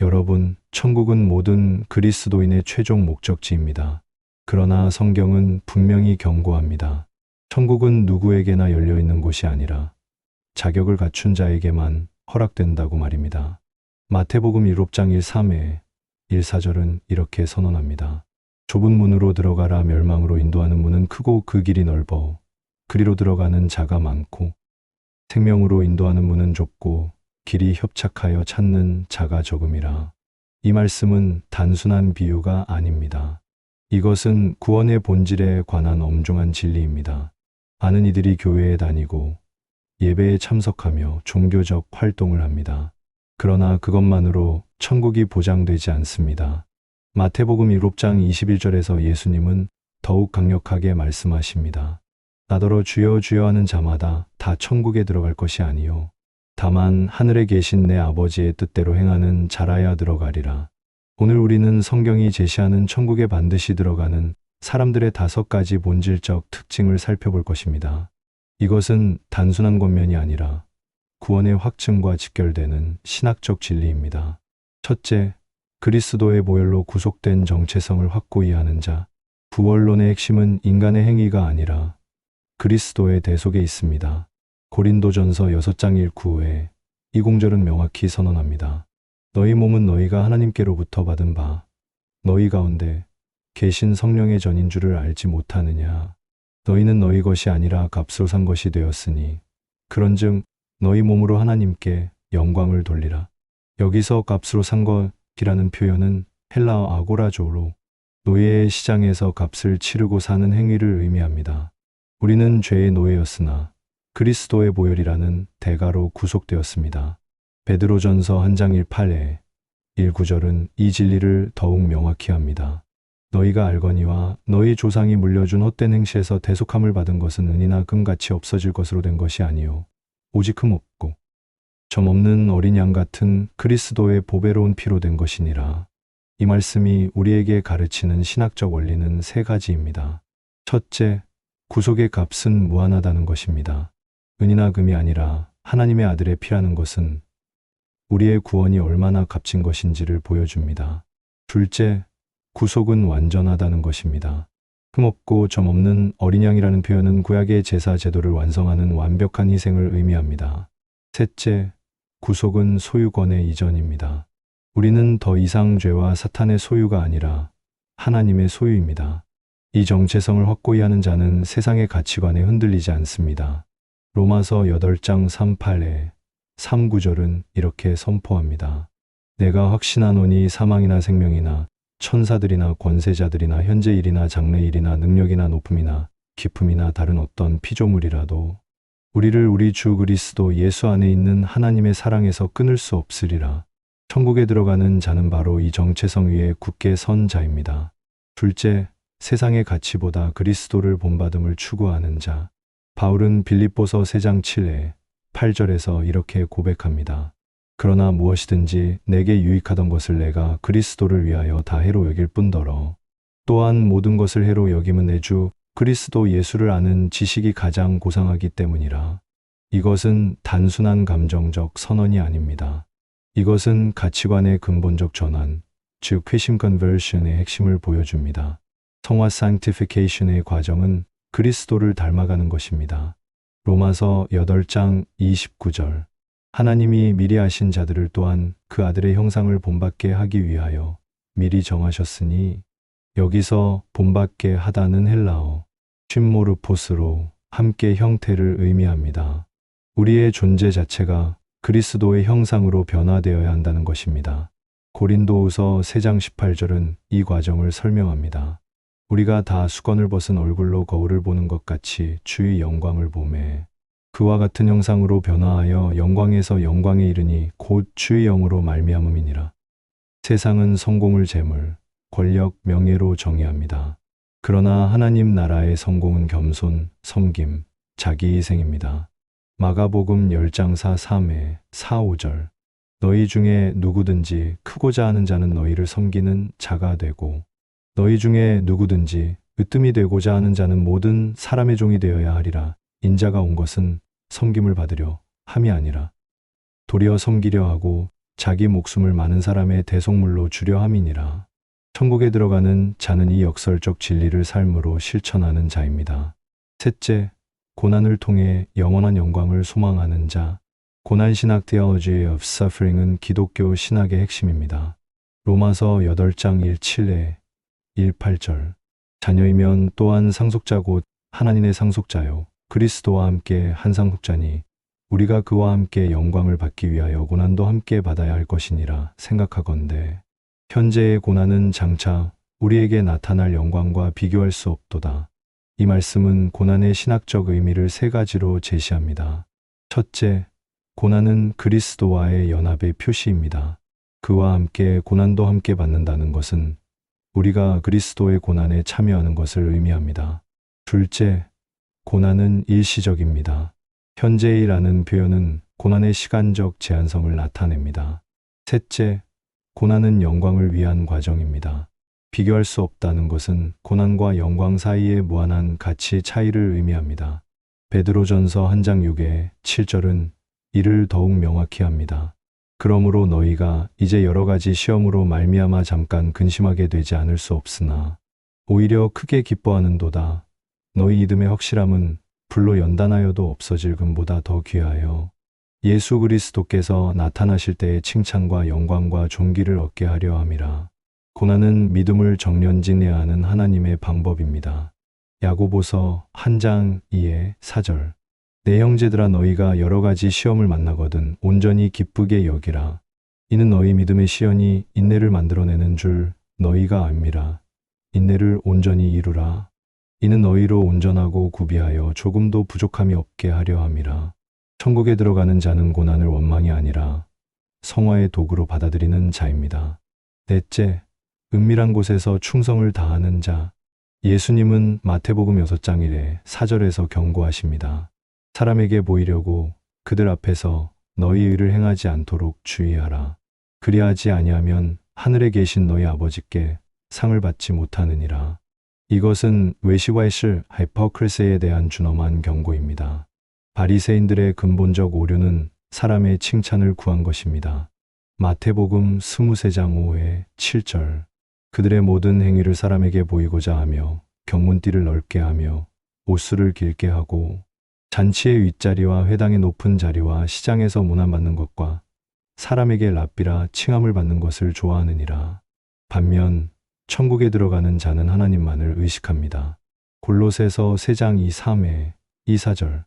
여러분, 천국은 모든 그리스도인의 최종 목적지입니다. 그러나 성경은 분명히 경고합니다. 천국은 누구에게나 열려 있는 곳이 아니라 자격을 갖춘 자에게만 허락된다고 말입니다. 마태복음 7장 1, 3회 1, 4절은 이렇게 선언합니다. 좁은 문으로 들어가라 멸망으로 인도하는 문은 크고 그 길이 넓어 그리로 들어가는 자가 많고 생명으로 인도하는 문은 좁고 길이 협착하여 찾는 자가 적음이라. 이 말씀은 단순한 비유가 아닙니다. 이것은 구원의 본질에 관한 엄중한 진리입니다. 많은 이들이 교회에 다니고 예배에 참석하며 종교적 활동을 합니다. 그러나 그것만으로 천국이 보장되지 않습니다. 마태복음 7장 21절에서 예수님은 더욱 강력하게 말씀하십니다. 나더러 주여 주여 하는 자마다 다 천국에 들어갈 것이 아니요 다만 하늘에 계신 내 아버지의 뜻대로 행하는 자라야 들어가리라. 오늘 우리는 성경이 제시하는 천국에 반드시 들어가는 사람들의 다섯 가지 본질적 특징을 살펴볼 것입니다. 이것은 단순한 권면이 아니라 구원의 확증과 직결되는 신학적 진리입니다. 첫째, 그리스도의 보혈로 구속된 정체성을 확고히 하는 자. 부활론의 핵심은 인간의 행위가 아니라 그리스도의 대속에 있습니다. 고린도전서 6장 1, 9에 이 공절은 명확히 선언합니다. 너희 몸은 너희가 하나님께로부터 받은 바 너희 가운데 계신 성령의 전인 줄을 알지 못하느냐. 너희는 너희 것이 아니라 값으로 산 것이 되었으니 그런즉 너희 몸으로 하나님께 영광을 돌리라. 여기서 값으로 산 것이라는 표현은 헬라어 아고라조로 노예의 시장에서 값을 치르고 사는 행위를 의미합니다. 우리는 죄의 노예였으나 그리스도의 보혈이라는 대가로 구속되었습니다. 베드로전서 한 장 1팔에 1구절은 이 진리를 더욱 명확히 합니다. 너희가 알거니와 너희 조상이 물려준 헛된 행시에서 대속함을 받은 것은 은이나 금같이 없어질 것으로 된 것이 아니요 오직 흠 없고 점 없는 어린 양 같은 그리스도의 보배로운 피로 된 것이니라. 이 말씀이 우리에게 가르치는 신학적 원리는 세 가지입니다. 첫째, 구속의 값은 무한하다는 것입니다. 은이나 금이 아니라 하나님의 아들의 피라는 것은 우리의 구원이 얼마나 값진 것인지를 보여줍니다. 둘째, 구속은 완전하다는 것입니다. 흠없고 점없는 어린 양이라는 표현은 구약의 제사 제도를 완성하는 완벽한 희생을 의미합니다. 셋째, 구속은 소유권의 이전입니다. 우리는 더 이상 죄와 사탄의 소유가 아니라 하나님의 소유입니다. 이 정체성을 확고히 하는 자는 세상의 가치관에 흔들리지 않습니다. 로마서 8장 38에 3구절은 이렇게 선포합니다. 내가 확신하노니 사망이나 생명이나 천사들이나 권세자들이나 현재 일이나 장래 일이나 능력이나 높음이나 기품이나 다른 어떤 피조물이라도 우리를 우리 주 그리스도 예수 안에 있는 하나님의 사랑에서 끊을 수 없으리라. 천국에 들어가는 자는 바로 이 정체성 위에 굳게 선 자입니다. 둘째, 세상의 가치보다 그리스도를 본받음을 추구하는 자. 바울은 빌립보서 3장 7에 8절에서 이렇게 고백합니다. 그러나 무엇이든지 내게 유익하던 것을 내가 그리스도를 위하여 다 해로 여길 뿐더러 또한 모든 것을 해로 여김은 내 주 그리스도 예수를 아는 지식이 가장 고상하기 때문이라. 이것은 단순한 감정적 선언이 아닙니다. 이것은 가치관의 근본적 전환, 즉 회심 컨버션의 핵심을 보여줍니다. 성화 사nctification의 과정은 그리스도를 닮아가는 것입니다. 로마서 8장 29절 하나님이 미리 아신 자들을 또한 그 아들의 형상을 본받게 하기 위하여 미리 정하셨으니 여기서 본받게 하다는 헬라어 쉼모르포스로 함께 형태를 의미합니다. 우리의 존재 자체가 그리스도의 형상으로 변화되어야 한다는 것입니다. 고린도후서 3장 18절은 이 과정을 설명합니다. 우리가 다 수건을 벗은 얼굴로 거울을 보는 것 같이 주의 영광을 보매 그와 같은 형상으로 변화하여 영광에서 영광에 이르니 곧 주의 영으로 말미암음이니라. 세상은 성공을 재물, 권력, 명예로 정의합니다. 그러나 하나님 나라의 성공은 겸손, 섬김, 자기 희생입니다. 마가복음 10장 4, 3회 4, 5절 너희 중에 누구든지 크고자 하는 자는 너희를 섬기는 자가 되고 너희 중에 누구든지 으뜸이 되고자 하는 자는 모든 사람의 종이 되어야 하리라. 인자가 온 것은 섬김을 받으려 함이 아니라 도리어 섬기려 하고 자기 목숨을 많은 사람의 대속물로 주려 함이니라. 천국에 들어가는 자는 이 역설적 진리를 삶으로 실천하는 자입니다. 셋째, 고난을 통해 영원한 영광을 소망하는 자. 고난 신학 Theology of Suffering은 기독교 신학의 핵심입니다. 로마서 8장 1, 7에 1, 8절. 자녀이면 또한 상속자 곧 하나님의 상속자요. 그리스도와 함께 한 상속자니 우리가 그와 함께 영광을 받기 위하여 고난도 함께 받아야 할 것이니라 생각하건대 현재의 고난은 장차 우리에게 나타날 영광과 비교할 수 없도다. 이 말씀은 고난의 신학적 의미를 세 가지로 제시합니다. 첫째, 고난은 그리스도와의 연합의 표시입니다. 그와 함께 고난도 함께 받는다는 것은 우리가 그리스도의 고난에 참여하는 것을 의미합니다. 둘째, 고난은 일시적입니다. 현재이라는 표현은 고난의 시간적 제한성을 나타냅니다. 셋째, 고난은 영광을 위한 과정입니다. 비교할 수 없다는 것은 고난과 영광 사이의 무한한 가치 차이를 의미합니다. 베드로전서 한 장 6에 7절은 이를 더욱 명확히 합니다. 그러므로 너희가 이제 여러 가지 시험으로 말미암아 잠깐 근심하게 되지 않을 수 없으나 오히려 크게 기뻐하는도다. 너희 믿음의 확실함은 불로 연단하여도 없어질 금보다 더 귀하여 예수 그리스도께서 나타나실 때의 칭찬과 영광과 존귀를 얻게 하려 함이라. 고난은 믿음을 정련진해야 하는 하나님의 방법입니다. 야고보서 한 장 2에 4절. 내 형제들아 너희가 여러 가지 시험을 만나거든 온전히 기쁘게 여기라. 이는 너희 믿음의 시연이 인내를 만들어내는 줄 너희가 압니라. 인내를 온전히 이루라. 이는 너희로 온전하고 구비하여 조금도 부족함이 없게 하려 함이라. 천국에 들어가는 자는 고난을 원망이 아니라 성화의 도구로 받아들이는 자입니다. 넷째, 은밀한 곳에서 충성을 다하는 자. 예수님은 마태복음 6장 1에 4절에서 경고하십니다. 사람에게 보이려고 그들 앞에서 너희 의를 행하지 않도록 주의하라. 그리하지 아니하면 하늘에 계신 너희 아버지께 상을 받지 못하느니라. 이것은 외시와의 실 하이퍼크레스에 대한 준엄한 경고입니다. 바리새인들의 근본적 오류는 사람의 칭찬을 구한 것입니다. 마태복음 23장 5회 7절 그들의 모든 행위를 사람에게 보이고자 하며 경문띠를 넓게 하며 옷수를 길게 하고 잔치의 윗자리와 회당의 높은 자리와 시장에서 문안받는 것과 사람에게 랍비라 칭함을 받는 것을 좋아하느니라. 반면 천국에 들어가는 자는 하나님만을 의식합니다. 골로새서 3장 2, 3회 2, 4절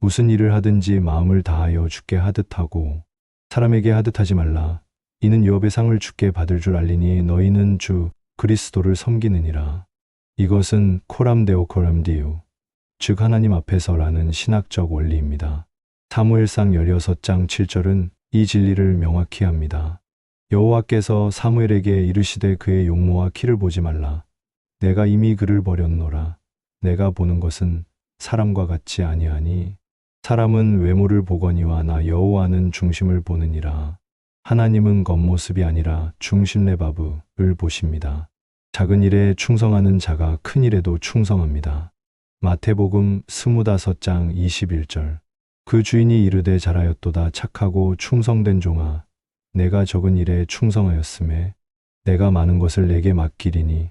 무슨 일을 하든지 마음을 다하여 주께 하듯 하고 사람에게 하듯 하지 말라. 이는 유업의 상을 주께 받을 줄 알리니 너희는 주 그리스도를 섬기느니라. 이것은 코람데오 코람디우 즉 하나님 앞에서라는 신학적 원리입니다. 사무엘상 16장 7절은 이 진리를 명확히 합니다. 여호와께서 사무엘에게 이르시되 그의 용모와 키를 보지 말라. 내가 이미 그를 버렸노라. 내가 보는 것은 사람과 같지 아니하니 사람은 외모를 보거니와 나 여호와는 중심을 보느니라. 하나님은 겉모습이 아니라 중심레바브를 보십니다. 작은 일에 충성하는 자가 큰 일에도 충성합니다. 마태복음 25장 21절 그 주인이 이르되 잘하였도다 착하고 충성된 종아 내가 적은 일에 충성하였음에 내가 많은 것을 내게 맡기리니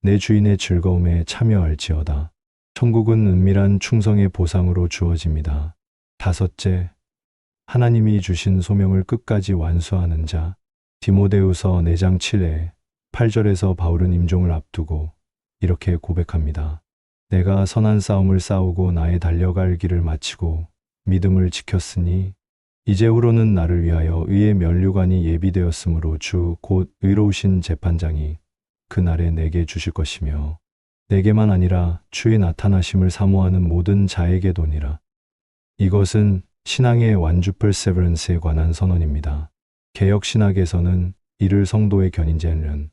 내 주인의 즐거움에 참여할지어다. 천국은 은밀한 충성의 보상으로 주어집니다. 다섯째, 하나님이 주신 소명을 끝까지 완수하는 자. 디모데우서 4장 7에 8절에서 바울은 임종을 앞두고 이렇게 고백합니다. 내가 선한 싸움을 싸우고 나의 달려갈 길을 마치고 믿음을 지켰으니 이제후로는 나를 위하여 의의 면류관이 예비되었으므로 주 곧 의로우신 재판장이 그날에 내게 주실 것이며 내게만 아니라 주의 나타나심을 사모하는 모든 자에게도니라. 이것은 신앙의 완주 perseverance에 관한 선언입니다. 개혁 신학에서는 이를 성도의 견인제는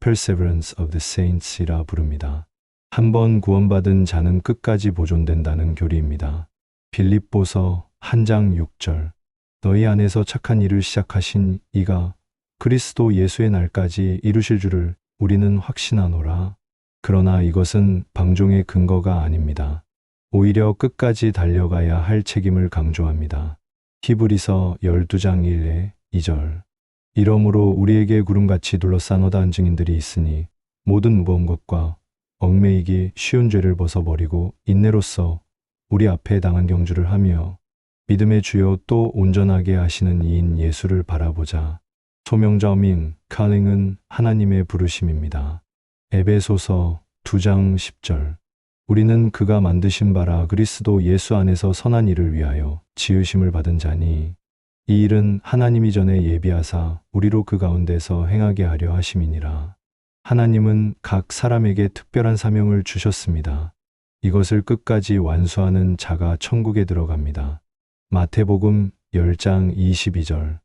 perseverance of the saints이라 부릅니다. 한 번 구원받은 자는 끝까지 보존된다는 교리입니다. 빌립보서 한 장 6절 너희 안에서 착한 일을 시작하신 이가 그리스도 예수의 날까지 이루실 줄을 우리는 확신하노라. 그러나 이것은 방종의 근거가 아닙니다. 오히려 끝까지 달려가야 할 책임을 강조합니다. 히브리서 12장 1에 2절 이러므로 우리에게 구름같이 둘러싼 허다한 증인들이 있으니 모든 무거운 것과 얽매이기 쉬운 죄를 벗어버리고 인내로써 우리 앞에 당한 경주를 하며 믿음의 주요 또 온전하게 하시는 이인 예수를 바라보자. 소명자밍 칼링은 하나님의 부르심입니다. 에베소서 2장 10절 우리는 그가 만드신 바라 그리스도 예수 안에서 선한 일을 위하여 지으심을 받은 자니 이 일은 하나님이 전에 예비하사 우리로 그 가운데서 행하게 하려 하심이니라. 하나님은 각 사람에게 특별한 사명을 주셨습니다. 이것을 끝까지 완수하는 자가 천국에 들어갑니다. 마태복음 10장 22절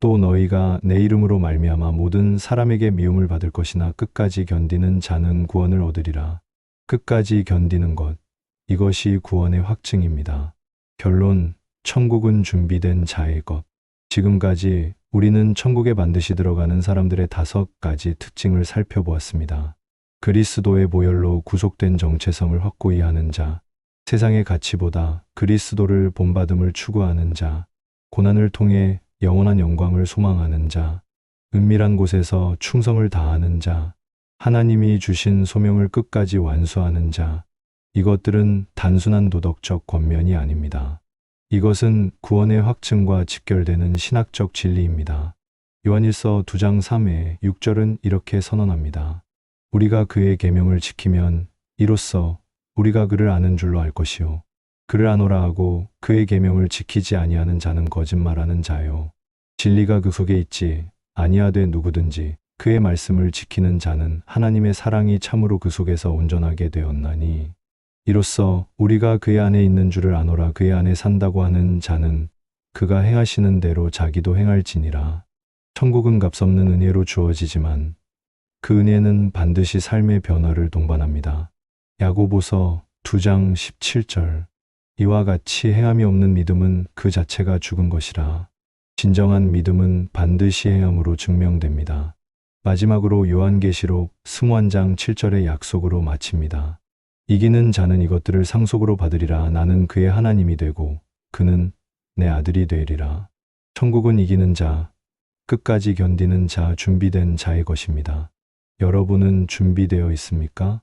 또 너희가 내 이름으로 말미암아 모든 사람에게 미움을 받을 것이나 끝까지 견디는 자는 구원을 얻으리라. 끝까지 견디는 것 이것이 구원의 확증입니다. 결론 천국은 준비된 자의 것 지금까지 우리는 천국에 반드시 들어가는 사람들의 다섯 가지 특징을 살펴보았습니다. 그리스도의 보혈로 구속된 정체성을 확고히 하는 자, 세상의 가치보다 그리스도를 본받음을 추구하는 자, 고난을 통해 영원한 영광을 소망하는 자, 은밀한 곳에서 충성을 다하는 자, 하나님이 주신 소명을 끝까지 완수하는 자, 이것들은 단순한 도덕적 권면이 아닙니다. 이것은 구원의 확증과 직결되는 신학적 진리입니다. 요한일서 2장 3회 6절은 이렇게 선언합니다. 우리가 그의 계명을 지키면 이로써 우리가 그를 아는 줄로 알 것이요 그를 아노라 하고 그의 계명을 지키지 아니하는 자는 거짓말하는 자요 진리가 그 속에 있지 아니하되 누구든지 그의 말씀을 지키는 자는 하나님의 사랑이 참으로 그 속에서 온전하게 되었나니 이로써 우리가 그의 안에 있는 줄을 아노라 그의 안에 산다고 하는 자는 그가 행하시는 대로 자기도 행할지니라. 천국은 값없는 은혜로 주어지지만 그 은혜는 반드시 삶의 변화를 동반합니다. 야고보서 2장 17절 이와 같이 행함이 없는 믿음은 그 자체가 죽은 것이라. 진정한 믿음은 반드시 행함으로 증명됩니다. 마지막으로 요한계시록 21장 7절의 약속으로 마칩니다. 이기는 자는 이것들을 상속으로 받으리라 나는 그의 하나님이 되고 그는 내 아들이 되리라. 천국은 이기는 자, 끝까지 견디는 자, 준비된 자의 것입니다. 여러분은 준비되어 있습니까?